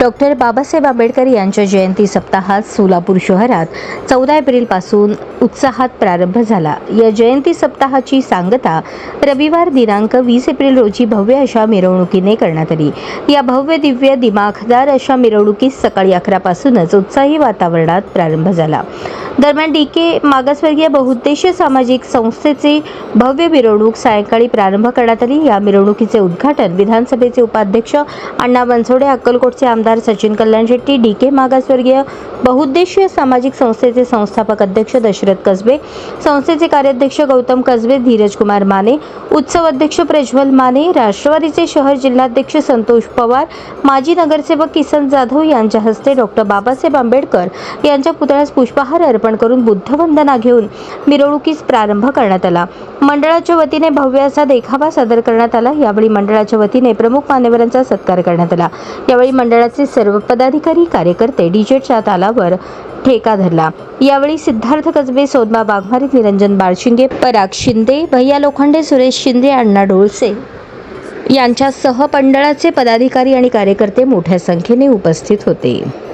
Doctor Babasaheb Ambedkar यांच्या जयंती सप्ताहात सोलापूर शहरात चौदा एप्रिलपासून उत्साहात प्रारंभ झाला. या जयंती सप्ताहाची सांगता रविवार दिनांक वीस एप्रिल रोजी भव्य अशा मिरवणुकीने करण्यात आली. या भव्य दिव्य दिमाखदार अशा मिरवणुकीस सकाळी अकरापासूनच उत्साही वातावरणात प्रारंभ झाला. दरम्यान डी के मागासवर्गीय बहुउद्देशीय सामाजिक संस्थेचे भव्य मिरवणूक सायंकाळी प्रारंभ करण्यात आली. या मिरवणुकीचे उद्घाटन विधानसभेचे उपाध्यक्ष अण्णा बनसोडे अक्कलकोटचे आमदार सचिन कल्याण शेट्टी डी के मागासवर्गीय बहुउद्देशीय सामाजिक संस्थेचे संस्थापक अध्यक्ष दशरथ कसबे संस्थेचे कार्याध्यक्ष गौतम कसबे धीरज कुमार माने उत्सव अध्यक्ष प्रज्वल माने राष्ट्रवादीचे शहर जिल्हाध्यक्ष संतोष पवार माजी नगरसेवक किसन जाधव यांच्या हस्ते डॉक्टर बाबासाहेब आंबेडकर यांच्या पुतळ्यास पुष्पहार अर्पण करून बुद्धवंदना घेऊन मिरवणुकीस प्रारंभ करण्यात आला. मंडळाच्या वतीने भव्य असा देखावा सादर करण्यात आला. यावेळी मंडळाच्या वतीने प्रमुख मान्यवरांचा सत्कार करण्यात आला. यावेळी मंडळाचे सर्व पदाधिकारी कार्यकर्ते डीजेच्या तालावर ठेका धरला. यावेळी सिद्धार्थ कसबे सोदमा वाघमारे निरंजन बाळशिंगे पराग शिंदे भैया लोखंडे सुरेश शिंदे अण्णा डोळसे यांच्यासह मंडळाचे पदाधिकारी आणि कार्यकर्ते मोठ्या संख्येने उपस्थित होते.